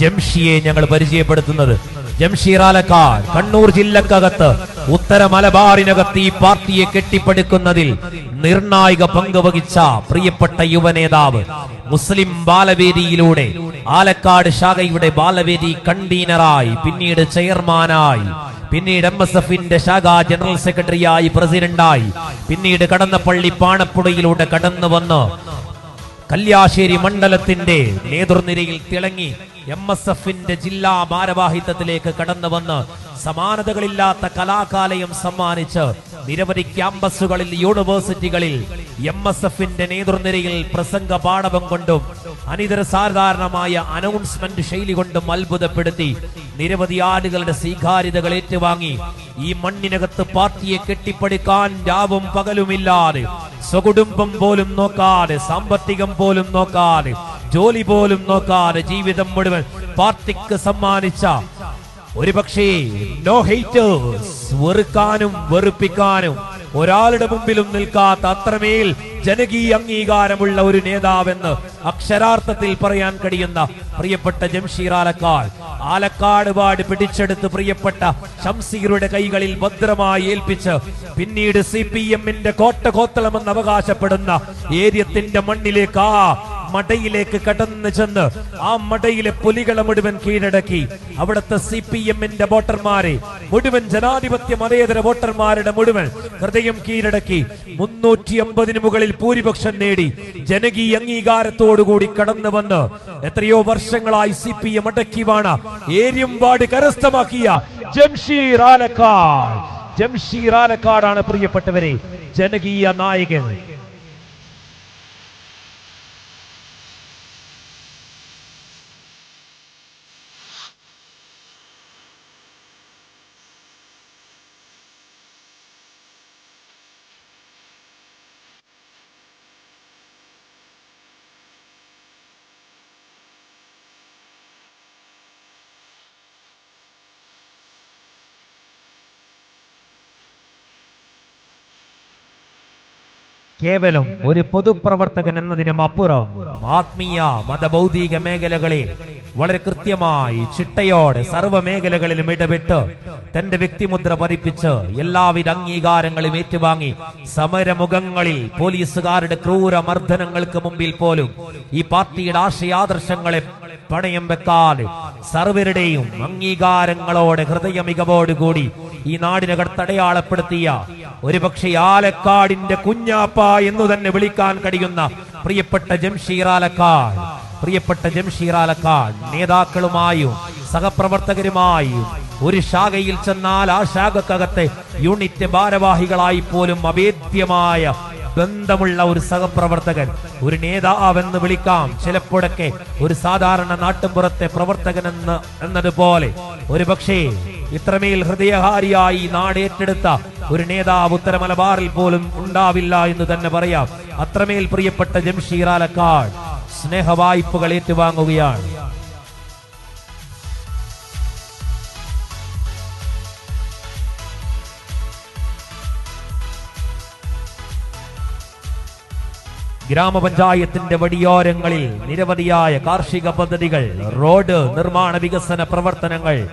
ജംഷിയെ ഞങ്ങൾ പരിചയപ്പെടുത്തുന്നത്. ജംഷീറാലക്കാർ കണ്ണൂർ ജില്ലക്കകത്ത് ഉത്തര മലബാറിനകത്ത് ഈ പാർട്ടിയെ കെട്ടിപ്പടുക്കുന്നതിൽ നിർണായക പങ്ക് വഹിച്ച പ്രിയപ്പെട്ട യുവനേതാവ് മുസ്ലിം ബാലവേദിയിലൂടെ ആലക്കാട് ശാഖയുടെ ബാലവേദി കൺവീനറായി പിന്നീട് ചെയർമാനായി പിന്നീട് എം എസ് എഫിന്റെ ശാഖാ ജനറൽ സെക്രട്ടറിയായി പ്രസിഡന്റായി പിന്നീട് കടന്നപ്പള്ളി പാണപ്പുഴയിലൂടെ കടന്നു വന്ന് കല്യാശ്ശേരി മണ്ഡലത്തിന്റെ നേതൃനിരയിൽ തിളങ്ങി എം എസ് എഫിന്റെ ജില്ലാ ഭാരവാഹിത്വത്തിലേക്ക് കടന്നു വന്ന് സമാനതകളില്ലാത്ത കലാകാലയം സമ്മാനിച്ച് നിരവധി ക്യാമ്പസുകളിൽ യൂണിവേഴ്സിറ്റികളിൽ എം എസ് എഫിന്റെ നേതൃനിരയിൽ പ്രസംഗ പാഠവം കൊണ്ടും അനിതര സാധാരണമായ അനൗൺസ്മെന്റ് ശൈലി കൊണ്ടും അത്ഭുതപ്പെടുത്തി നിരവധി ആടുകളുടെ സ്വീകാര്യതകൾ ഏറ്റുവാങ്ങി ഈ മണ്ണിനകത്ത് പാർട്ടിയെ കെട്ടിപ്പടുക്കാൻ രാവും പകലുമില്ലാതെ സ്വകുടുംബം പോലും നോക്കാതെ സാമ്പത്തികം പോലും നോക്കാതെ ജോലി പോലും നോക്കാതെ ജീവിതം മുഴുവൻ പാർട്ടിക്ക് സമ്മാനിച്ച ഒരുപക്ഷേ നോ ഹേറ്റേഴ്സ് വെറുക്കാനും വെറുപ്പിക്കാനും ഒരാളുടെ മുമ്പിലും നിൽക്കാത്ത അത്രമേൽ ജനകീയ അംഗീകാരമുള്ള ഒരു നേതാവെന്ന് അക്ഷരാർത്ഥത്തിൽ പറയാൻ കഴിയുന്ന പ്രിയപ്പെട്ട ജംഷീർ ആലക്കാട് ആലക്കാട് വാട് പിടിച്ചെടുത്ത് പ്രിയപ്പെട്ട ഷംസീറുടെ കൈകളിൽ ഭദ്രമായി ഏൽപ്പിച്ച് പിന്നീട് സി പി എമ്മിന്റെ കോട്ട കോത്തളമെന്ന് അവകാശപ്പെടുന്ന ഏര്യത്തിന്റെ മണ്ണിലേക്ക് ആ മടയിലേക്ക് കടന്നു ചെന്ന് ആ മടയിലെ പുലികളെ മുഴുവൻ കീഴടക്കി. അവിടുത്തെ സി പി എമ്മിന്റെ വോട്ടർമാരെ മുഴുവൻ ജനാധിപത്യ മതേതര വോട്ടർമാരുടെ മുഴുവൻ ഹൃദയം കീഴടക്കി. മുന്നൂറ്റി അമ്പതിന് മുകളിൽ ഭൂരിപക്ഷം നേടി. ജനകീയ അംഗീകാരത്തോടുകൂടി കടന്നു വന്ന് എത്രയോ വർഷങ്ങളായി സി പി എം അടക്കി വാണ. ഏര്യമ്പാട് കരസ്ഥമാക്കിയ ജംഷീർ ആലക്കാട്. ജംഷീർ ആലക്കാടാണ് പ്രിയപ്പെട്ടവരെ ജനകീയ നായകൻ. കേവലം ഒരു പൊതുപ്രവർത്തകൻ എന്നതിനും അപ്പുറം ആത്മീയ മതഭൗതിക മേഖലകളിൽ വളരെ കൃത്യമായി ചിട്ടയോടെ സർവ മേഖലകളിലും ഇടപെട്ട് തന്റെ വ്യക്തിമുദ്ര പതിപ്പിച്ച് എല്ലാവിധ അംഗീകാരങ്ങളും ഏറ്റുവാങ്ങി സമരമുഖങ്ങളിൽ പോലീസുകാരുടെ ക്രൂര മർദ്ദനങ്ങൾക്ക് മുമ്പിൽ പോലും ഈ പാർട്ടിയുടെ ആശയാദർശങ്ങളെ പണയം വെക്കാതെ സർവരുടെയും അംഗീകാരങ്ങളോടെ ഹൃദയ മികവോടുകൂടി ഈ നാടിനകത്തടയാളപ്പെടുത്തിയ ഒരുപക്ഷെ ആലക്കാടിന്റെ കുഞ്ഞാപ്പ എന്ന് തന്നെ വിളിക്കാൻ കഴിയുന്ന പ്രിയപ്പെട്ട ജംഷീർ ആലക്കാട്. പ്രിയപ്പെട്ട ജംഷീർ ആലക്കാട് നേതാക്കളുമായും സഹപ്രവർത്തകരുമായും ഒരു ശാഖയിൽ ചെന്നാൽ ആ ശാഖക്കകത്തെ യൂണിറ്റ് ഭാരവാഹികളായി പോലും അഭേദ്യമായ ബന്ധമുള്ള ഒരു സഹപ്രവർത്തകൻ ഒരു നേതാവെന്ന് വിളിക്കാം. ചിലപ്പോഴൊക്കെ ഒരു സാധാരണ നാട്ടിൻപുറത്തെ പ്രവർത്തകൻ എന്ന് എന്നതുപോലെ ഒരു പക്ഷേ ഇത്രമേൽ ഹൃദയഹാരിയായി നാടേറ്റെടുത്ത ഒരു നേതാവ് ഉത്തര മലബാറിൽ പോലും ഉണ്ടാവില്ല എന്ന് തന്നെ പറയാം. അത്രമേൽ പ്രിയപ്പെട്ട ജംഷീർ ആലക്കാട് സ്നേഹവായ്പകൾ ഏറ്റുവാങ്ങുകയാണ്. ഗ്രാമപഞ്ചായത്തിന്റെ വടിയോരങ്ങളിൽ നിരവധിയായ കാർഷിക പദ്ധതികൾ റോഡ് നിർമ്മാണ വികസന പ്രവർത്തനങ്ങൾ